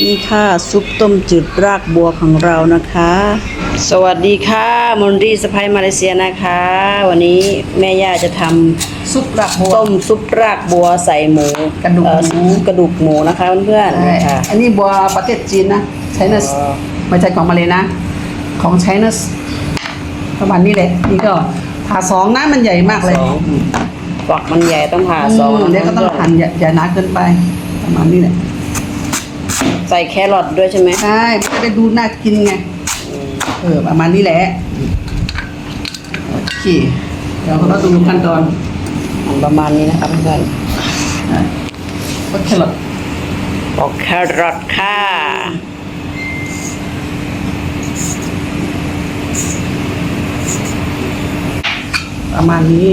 นี่ค่ะซุปต้มจืดรากบัวของเรานะคะ สวัสดีค่ะมนรีสะพายมาเลเซียนะคะ วันนี้แม่ย่าจะทำซุปรากบัวต้มซุปรากบัวใส่หมูกระดูกเอ่อหมูกระดูกหมูนะคะเพื่อนๆนี่ค่ะอันนี้บัวประเทศจีนนะไชนัสอ๋อไม่ใช่ของมาเลยนะ ของไชนัสประมาณนี้แหละนี่ก็ผ่าสองนะมันใหญ่มากเลยสองฝักมันใหญ่ต้องผ่าสองมเดี๋ยวก็ต้องหั่นอย่าอย่าหนาเกินไปประมาณนี้แหละ ใส่แครอทด้วยใช่ไหมใช่มันจะได้ดูน่ากินไง เออ ประมาณนี้แหละ โอเค เดี๋ยวเราดูขั้นตอนมันประมาณนี้นะคะเพื่อนก็แครอทๆปอกแครอทค่ะประมาณนี้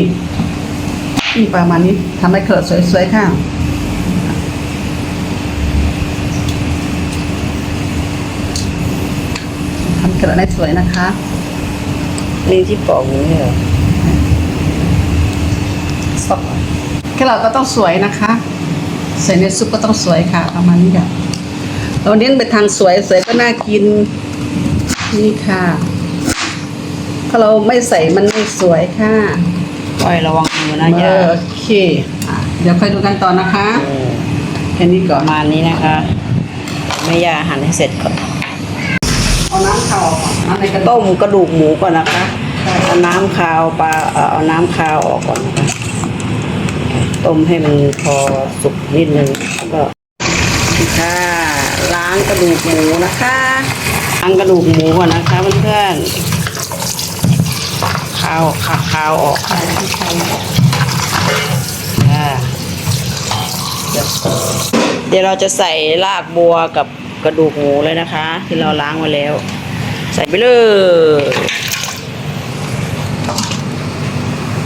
นี่ประมาณนี้ทำให้แครอทสวยๆข้า งทำแครอทให้สวยนะคะนี่ที่ปอกอยู่นี่เหรอสดแครอทก็ต้องสวยนะคะใส่ในซุปก็ต้องสวยค่ะ ประมาณนี้ค่ะเราเน้นไปทางสวยสวยก็น่ากินนี่ค่ะ ถ้าเราไม่ใส่มันไม่สวยค่ะไว้ระวังมือนะเอย่าอโอเคอะเดี๋ยวค่อยดูกันต่อนะคะเออแค่นี้ก่ปอนระมาณนี้นะคะแม่ย่าหั่นให้เสร็จก่อนเอา น้ำเข่าน้ำในกระต้ต้มมกระดูกหมูก่อนนะคะเอาน้ำคาวปลาเอ่อเอาน้ำคาวออกก่อนนะคะต้มให้มันพอสุกนิดนึงแล้วก็ค่ะล้างกระดูกหมูนะคะล้างกระดูกหมูก่อนนะคะเพื่อนๆคาวคาวคาวออกค่ะเดี๋ยวเดี๋ยวเราจะใส่รากบัวกับ กระดูกหมูเลยนะคะ ที่เราล้างไว้แล้ว ใส่ไปเลย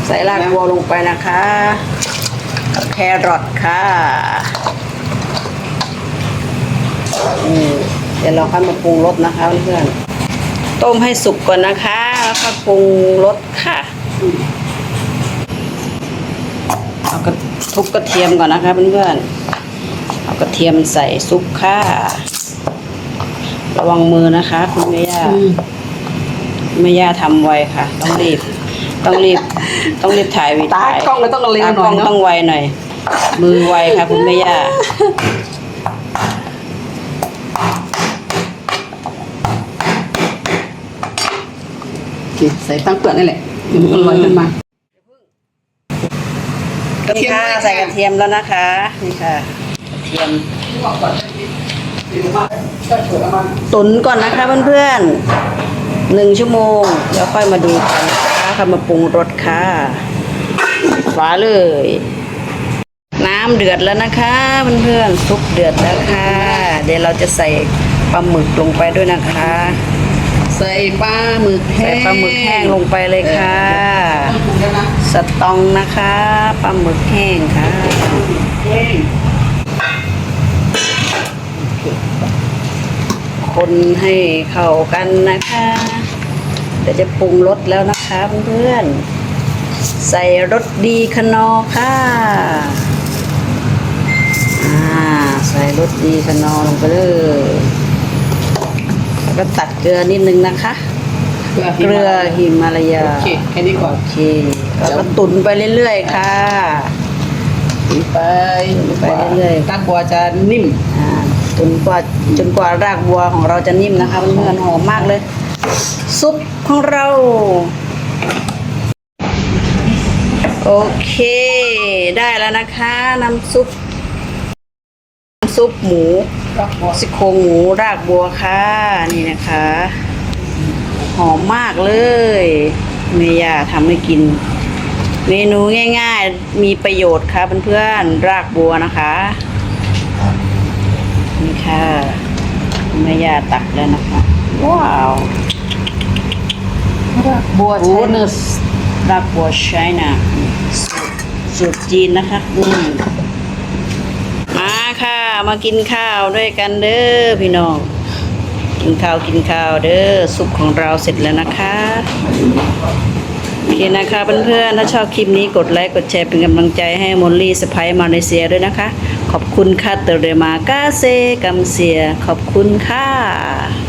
ใส่รากบัวลงไปนะคะแครอทค่ะเดี๋ยวเราค่อยมาปรุงรสนะคะเพื่อนต้มให้สุกก่อนนะคะแล้วก็ปรุงรสค่ะเอากระทุบกระเทียมก่อนนะคะเพื่อนๆเอากระเทียมใส่ซุปค่ะ ระวังมือนะคะ คุณแม่ย่าอืมแม่ย่าทำไวค่ะ ต้องรีบ ต้องรีบ ต้องรีบถ่ายวีตาถ่ายกล้องเลยต้องเร็วตาหกน่ล้ออยงเนาะต้องไวหน่อย มือไวค่ะ คุณแม่ย่าโอเคใส่ตั้งเปลือกนี่แหละเดี๋ยวมันก็ลอยขึ้นมานี่ค่ะ ใส่กระเทียมแล้วนะคะ นี่ค่ะกระเทียม ตุนก่อนนะคะเพื่อนๆหนึ่งชั่วโมง แล้วค่อยมาดูกันนะคะค่ะมาปรุงรสค่ะฝาเลย น้ำเดือดแล้วนะคะเพื่อนๆซุปเดือดแล้วค่ะ เดี๋ยวเราจะใส่ปลาหมึกลงไปด้วยนะคะ ใส่ปลาหมึกแห้ใส่งปลาหมึกแห้งลงไปเลยค่ะต้องปรุงแล้วนะสตองนะคะปลาหมึกแห้งค่ะแห้ง คนให้เข้ากันนะคะเดี๋ยวจะปรุงรสแล้วนะคะเพื่อนๆใส่รสดีขนอค่ะอ่าใส่รสดีขนอลงไปเลยแล้วก็ตัดเกลือนิดนึงนะคะเกลือเกลือหิมาลายาโอเคแค่นี้ก่อนโอเคแล้วก็ตุนไปเรื่อยๆค่ะไปไปเรื่อยๆตักบัวจะนิ่มอ่า จนกว่าจนกว่ารากบัวของเราจะนิ่มนะคะเพื่อนๆหอมมากเลย ซุปของเรา โอเค ได้แล้วนะคะ น้ำซุปน้ำซุปหมูตักบัวซี่โครงหมูรากบัวค่ะนี่นะคะ หอมมากเลยเมย่าทำให้กิน เมนูง่าย ๆ มีประโยชน์ค่ะเพื่อนๆรากบัวนะคะ นี่ค่ะแม่ย่าตักแล้วนะคะ ว้าวตักบัวโอ้ใช้เนื้อรากบัวใช้นะสูตรจีนนะคะอืมมาค่ะ มากินข้าวด้วยกันเด้อพี่น้อง กินข้าวกินข้าวเด้อซุปของเราเสร็จแล้วนะคะ โอเคนะคะเพื่อนๆ ถ้าชอบคลิปนี้กดไลค์กดแชร์เป็นกำลังใจให้มอลลี่สไปมาเลเซียด้วยนะคะ ขอบคุณค่ะเตเรมากาเซกัมเซีย ขอบคุณค่ะ